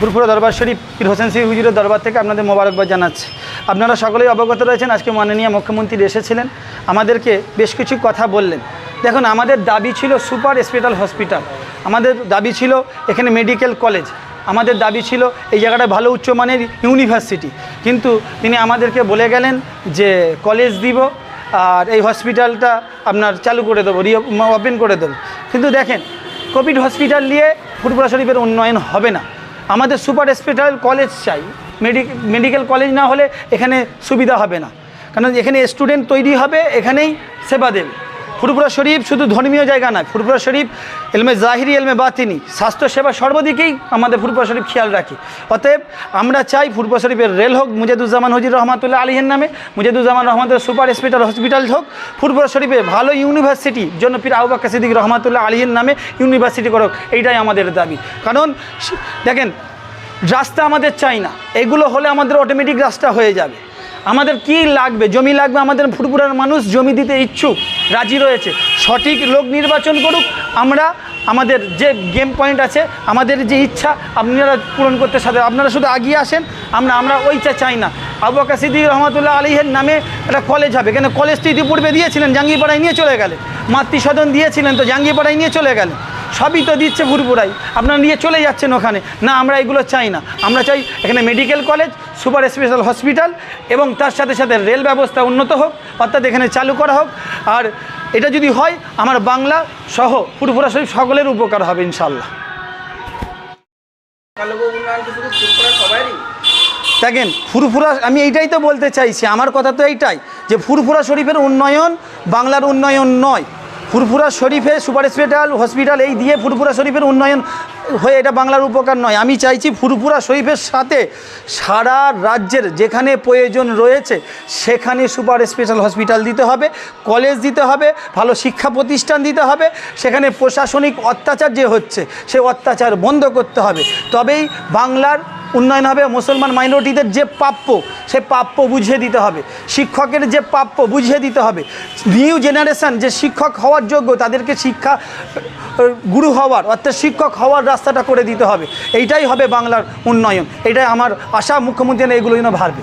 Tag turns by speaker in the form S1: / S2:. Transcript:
S1: ফুরফুরা দরবার শরীফ পীর হোসেন সিং হুজুরের দরবার থেকে আপনাদের মোবারকবাদ জানাচ্ছি। আপনারা সকলেই অবগত রয়েছেন, আজকে মাননীয় মুখ্যমন্ত্রী এসেছিলেন, আমাদেরকে বেশ কিছু কথা বললেন। দেখুন, আমাদের দাবি ছিল সুপার স্পেশাল হসপিটাল। আমাদের দাবি ছিল এখানে মেডিকেল কলেজ। আমাদের দাবি ছিল এই জায়গাটা ভালো উচ্চমানের ইউনিভার্সিটি। কিন্তু তিনি আমাদেরকে বলে গেলেন যে, কলেজ দিব আর এই হসপিটালটা আপনার চালু করে দেবো রি ওপেন করে দেবো। কিন্তু দেখেন, কোভিড হসপিটাল নিয়ে ফুরফুরা শরীফের উন্নয়ন হবে না। আমাদের সুপার স্পেশাল কলেজ চাই। মেডিকেল কলেজ না হলে এখানে সুবিধা হবে না। কারণ এখানে স্টুডেন্ট তৈরি হবে, এখানেই সেবা দেবে। ফুরফুরা শরীফ শুধু ধর্মীয় জায়গা নয় ফুরফুরা শরীফ, এলমে জাহিরি, এলমে বাতিনি, স্বাস্থ্যসেবা সর্বদিকেই আমাদের ফুরফুরা শরীফ খেয়াল রাখি। অতএব আমরা চাই ফুরফুরা শরীফের রেল হোক, মুজাদুজ্জামান হজির রহমাতুল্লাহ আলীহের নামে, মুজাদুজ্জামান রহমাতুল্লাহ সুপার স্পেশাল হসপিটাল হোক, ফুরফুরা শরীফে ভালো ইউনিভার্সিটি জন্য পীর আউবাক্কা সিদ্দিক রহমাতুল্লাহ আলীহের নামে ইউনিভার্সিটি করুক, এইটাই আমাদের দাবি। কারণ, দেখেন রাস্তা আমাদের চাই না। এগুলো হলে আমাদের অটোমেটিক রাস্তা হয়ে যাবে। আমাদের কি লাগবে? জমি লাগবে? আমাদের ফুরপুরার মানুষ জমি দিতে ইচ্ছুক, রাজি রয়েছে। সঠিক লোক নির্বাচন করুক, আমরা আমাদের যে গেম পয়েন্ট আছে, আমাদের যে ইচ্ছা, আপনারা পূরণ করতে সাথে আপনারা শুধু আগিয়ে আসেন, আমরা আমরা ওইটা চাই না। আবু সিদ্দিক রহমতুল্লাহ আলীহের নামে একটা কলেজ হবে। কেন? কলেজটি ইতিপূর্বে দিয়েছিলেন, জাঙ্গিপাড়ায় নিয়ে চলে গেলেন। মাতৃসদন দিয়েছিলেন, তো জাঙ্গিপাড়ায় নিয়ে চলে গেলেন। সবই তো দিচ্ছে ফুরপুরাই আপনারা নিয়ে চলে যাচ্ছেন ওখানে। না, আমরা এগুলো চাই না। আমরা চাই এখানে medical college super special hospital এবং তার সাথে সাথে রেল ব্যবস্থা উন্নত হোক, অর্থাৎ এখানে চালু করা হোক। আর এটা যদি হয়, আমার বাংলা সহ ফুরফুরা শরীফ সকলের উপকার হবে ইনশাল্লাহ দেখেন ফুরফুরা আমি এইটাই তো বলতে চাইছি, আমার কথা তো এইটাই যে ফুরফুরা শরীফের উন্নয়ন বাংলার উন্নয়ন নয়। ফুরফুরা শরীফে সুপার স্পেশাল হসপিটাল, এই দিয়ে ফুরফুরা শরীফের উন্নয়ন হয়ে এটা বাংলার উপকার নয়। আমি চাইছি ফুরফুরা শরীফের সাথে সারা রাজ্যের যেখানে প্রয়োজন রয়েছে, সেখানে সুপার স্পেশাল হসপিটাল দিতে হবে, কলেজ দিতে হবে, ভালো শিক্ষা প্রতিষ্ঠান দিতে হবে, সেখানে প্রশাসনিক অত্যাচার যে হচ্ছে, সে অত্যাচার বন্ধ করতে হবে। তবেই বাংলার উন্নয়ন হবে, মুসলমান মাইনরিটিদের যে প্রাপ্য, সে প্রাপ্য বুঝিয়ে দিতে হবে। শিক্ষকের যে প্রাপ্য বুঝিয়ে দিতে হবে। নিউ জেনারেশান যে শিক্ষক হওয়ার যোগ্য, তাদেরকে শিক্ষা, গুরু হওয়ার, অর্থাৎ শিক্ষক হওয়ার রাস্তাটা করে দিতে হবে। এইটাই হবে বাংলার উন্নয়ন। এটাই আমার আশা, মুখ্যমন্ত্রী এগুলো যেন ভাববে